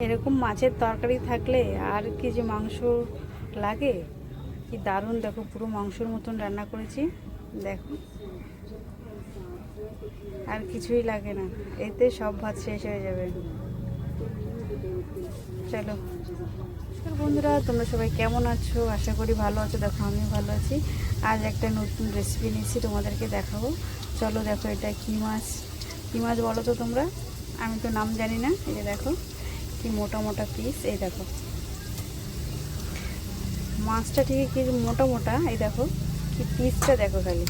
এরকম মাছের তরকারি থাকলে আর কি যে মাংস লাগে? কি দারুণ। দেখো, পুরো মাংসর মতন রান্না করেছি। দেখো। আর কিছুই লাগে না। এতে সব ভাত শেষ হয়ে যাবে। চলো। বন্ধুরা, তোমরা সবাই কেমন আছো? আশা করি ভালো আছো। দেখো আমি ভালো আছি। আজ একটা নতুন রেসিপি নিয়েছি তোমাদেরকে দেখাবো। চলো দেখো এটা কী মাছ? কী মাছ বলো তো তোমরা? আমি তো নাম জানি না। যে দেখো। কি মোটা মোটা পিস এই দেখো। মাছটা ঠিক কি মোটা মোটা? এই দেখো, কি পিসটা দেখো খালি।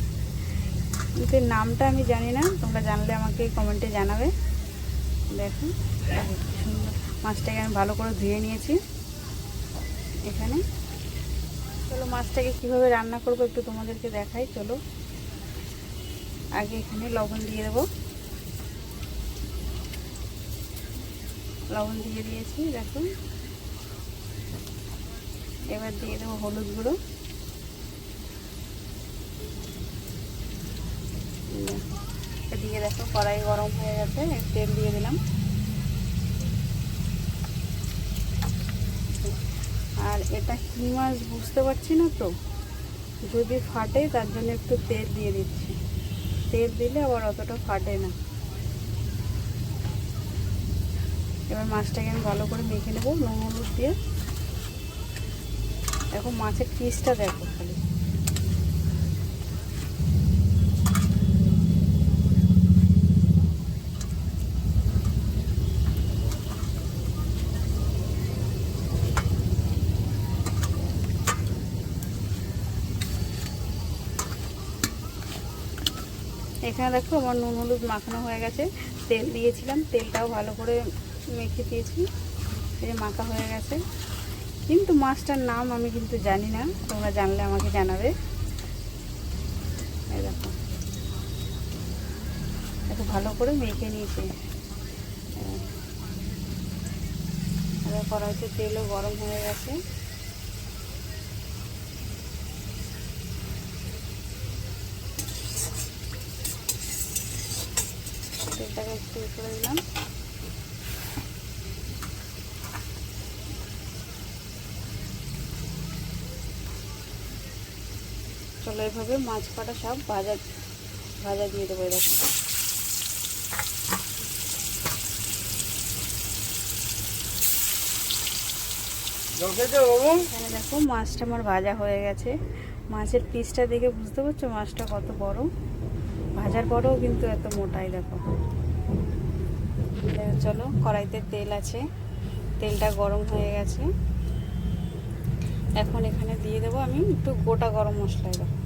কিন্তু নামটা আমি জানি না, তোমরা জানলে আমাকে কমেন্টে জানাবে। দেখো সুন্দর। মাছটাকে আমি ভালো করে ধুয়ে নিয়েছি। এখানে। চলো মাছটাকে কীভাবে রান্না করব একটু তোমাদেরকে দেখাই, চলো। আগে এখানে লবণ দিয়ে দেবো। লবণ দিয়ে দিয়েছি দেখো এবার দিয়ে দেবো হলুদ গুঁড়ো। দিয়ে দেখো, কড়াই গরম হয়ে গেছে তেল দিয়ে দিলাম। আর এটা কি মাছ বুঝতে পারছি না তো? যদি ফাটে, তার জন্য একটু তেল দিয়ে দিচ্ছি। তেল দিলে আবার অতটা ফাটে না। এবার মাছটাকে আমি ভালো করে মেখে নেব, নুন, হলুদ দিয়ে। দেখো মাছের পিসটা দেখো খালি। এখানে দেখো আমার নুন, হলুদ মাখানো হয়ে গেছে। তেল দিয়েছিলাম, তেলটাও ভালো করে মেখে দিয়েছি। এই মাখা হয়ে গেছে। কিন্তু মাছটার নাম আমি কিন্তু জানি না। তোমরা জানলে আমাকে জানাবে। দেখো। ভালো করে মেখে নিয়েছি। এবার কড়াইতে তেলও গরম হয়ে গেছে। তেলটাকে একটু করে দিলাম চলো এভাবে মাছ কাটা সব ভাজা ভাজা দিয়ে দেবো এরকম এখানে দেখো মাছটা আমার ভাজা হয়ে গেছে। মাছের পিসটা দেখে বুঝতে পারছ মাছটা কত বড়? ভাজার পরেও কিন্তু এত মোটাই দেখো। চলো কড়াইতে তেল আছে। তেলটা গরম হয়ে গেছে। এখন এখানে দিয়ে দেবো আমি একটু গোটা গরম মশলা দেখো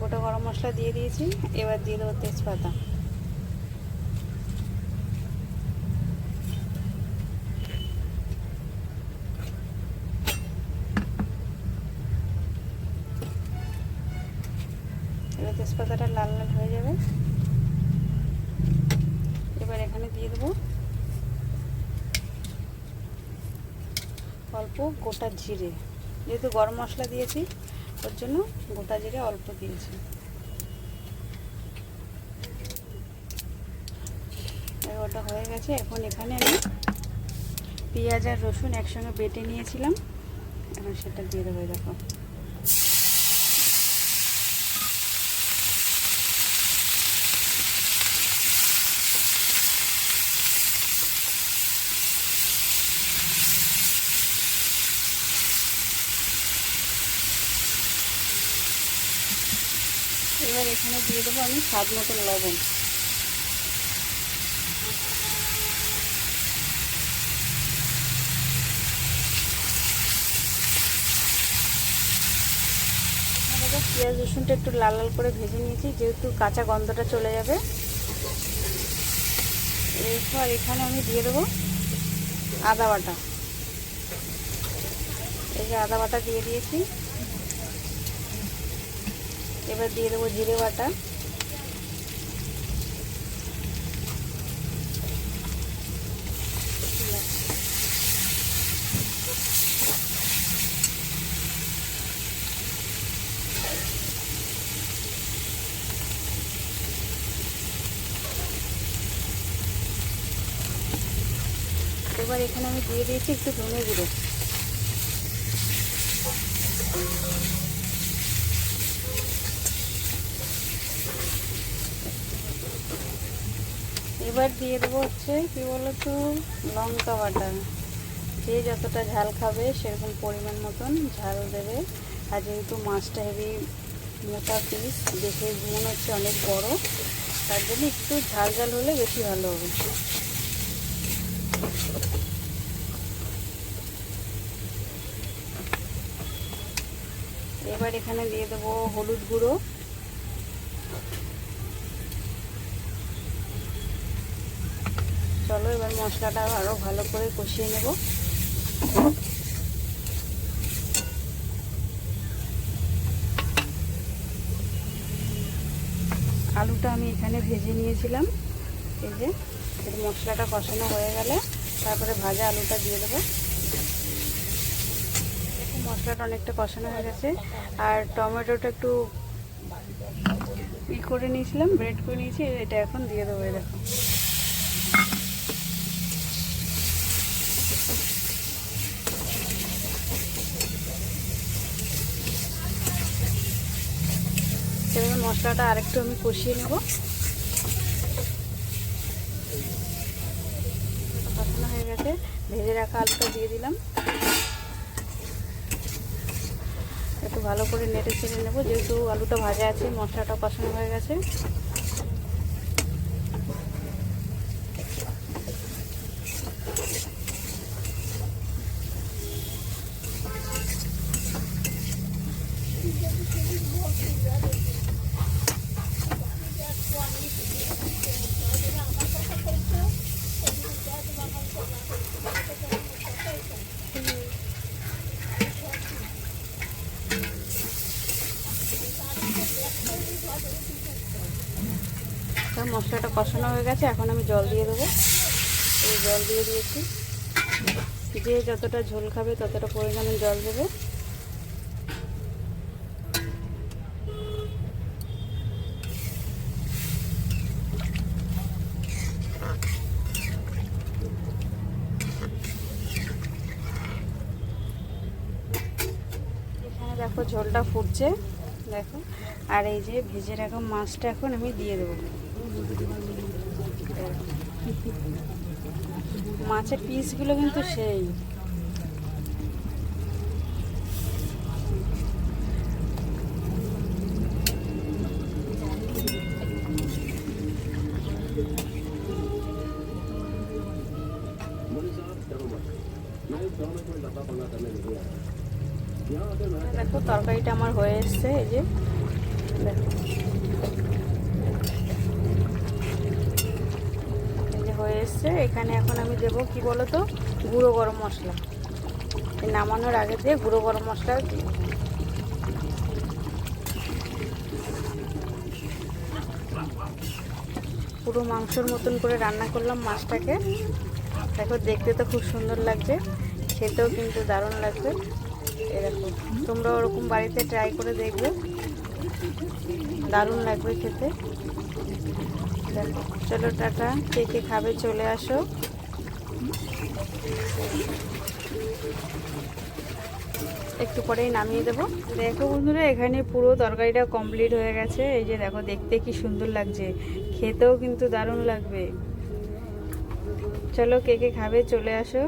গোটা গরম মশলা দিয়ে দিয়েছি। এবার দিয়ে দেবো তেজপাতা। এবার তেজপাতাটা লাল লাল হয়ে যাবে। এবার এখানে দিয়ে দেবো অল্প গোটা জিরে। যেহেতু গরম মশলা দিয়েছি ওর জন্য গোটা জিরে অল্প দিয়েছি। ওটা হয়ে গেছে। এখন এখানে আমি পেঁয়াজ আর রসুন একসঙ্গে বেটে নিয়েছিলাম। এখন সেটা দিয়ে দেবো দেখো এবার এখানে দিয়ে দেবো আমি স্বাদ মতন লবণ। পেঁয়াজ রসুনটা একটু লাল লাল করে ভেজে নিয়েছি, যেহেতু কাঁচা গন্ধটা চলে যাবে। এরপর এখানে আমি দিয়ে দেবো আদা বাটা। এই যে আদা বাটা দিয়ে দিয়েছি। এবার দিয়ে দেবো জিরে বাটা। এবার এখানে আমি দিয়ে দিয়েছি একটু ধনে গুঁড়ো। এবার দিয়ে দেবো হচ্ছে, কী বলতো, লঙ্কা বাটা। যে যতটা ঝাল খাবে সেরকম পরিমাণ মতন ঝাল দেবে। আর যেহেতু মাছটা হেভি মোটা পিস দেখে মনে হচ্ছে অনেক বড়, তার জন্য একটু ঝাল ঝাল হলে বেশি ভালো হবে। এবার এখানে দিয়ে দেবো হলুদ গুঁড়ো। চলো, এবার মশলাটা আরও ভালো করে কষিয়ে নেব। আলুটা আমি এখানে ভেজে নিয়েছিলাম। এই যে মশলাটা কষানো হয়ে গেলে তারপরে ভাজা আলুটা দিয়ে দেবো। মশলাটা অনেকটা কষানো হয়ে গেছে। আর টমেটোটা একটু ই করে নিয়েছিলাম ব্রেড করে নিয়েছি, এটা এখন দিয়ে দেবো দেখো এবার মশলাটা আরেকটু আমি কষিয়ে নেব। কষানো হয়ে গেছে। ভেজে রাখা আলুটা দিয়ে দিলাম। একটু ভালো করে নেড়ে চেড়ে নেব। যেহেতু আলুটা ভাজা আছে, মশলাটা কষানো হয়ে গেছে। তো মশলাটা কষানো হয়ে গেছে, এখন আমি জল দিয়ে দেবো। এই জল দিয়ে দিয়েছি। যে যতটা ঝোল খাবে, ততটা পরিমাণে জল দেবে। দেখো ঝোলটা ফুটছে, দেখো। আর এই যে ভেজে রাখা মাছটা এখন আমি দিয়ে দেবো। মাছের পিসগুলো কিন্তু সেই। দেখো তরকারিটা আমার হয়ে এসছে এই যে। দেখো এই যে হয়ে এসছে এখানে এখন আমি দেবো কি বলো তো গুঁড়ো গরম মশলা। নামানোর আগে দিয়ে গুঁড়ো গরম মশলা পুরো মাংসর মতন করে রান্না করলাম মাছটাকে। দেখো, দেখতে তো খুব সুন্দর লাগছে। খেতেও কিন্তু দারুণ লাগবে। এরকম তোমরা ওরকম বাড়িতে ট্রাই করে দেখবে। দারুণ লাগবে খেতে। চলো টাটা, কে কে খাবে চলে আসো। একটু পরেই নামিয়ে দেবো। দেখো বন্ধুরা, এখানে পুরো তরকারিটা কমপ্লিট হয়ে গেছে। এই যে দেখো, দেখতে কি সুন্দর লাগছে। খেতেও কিন্তু দারুণ লাগবে। চলো কে কে খাবে চলে আসো।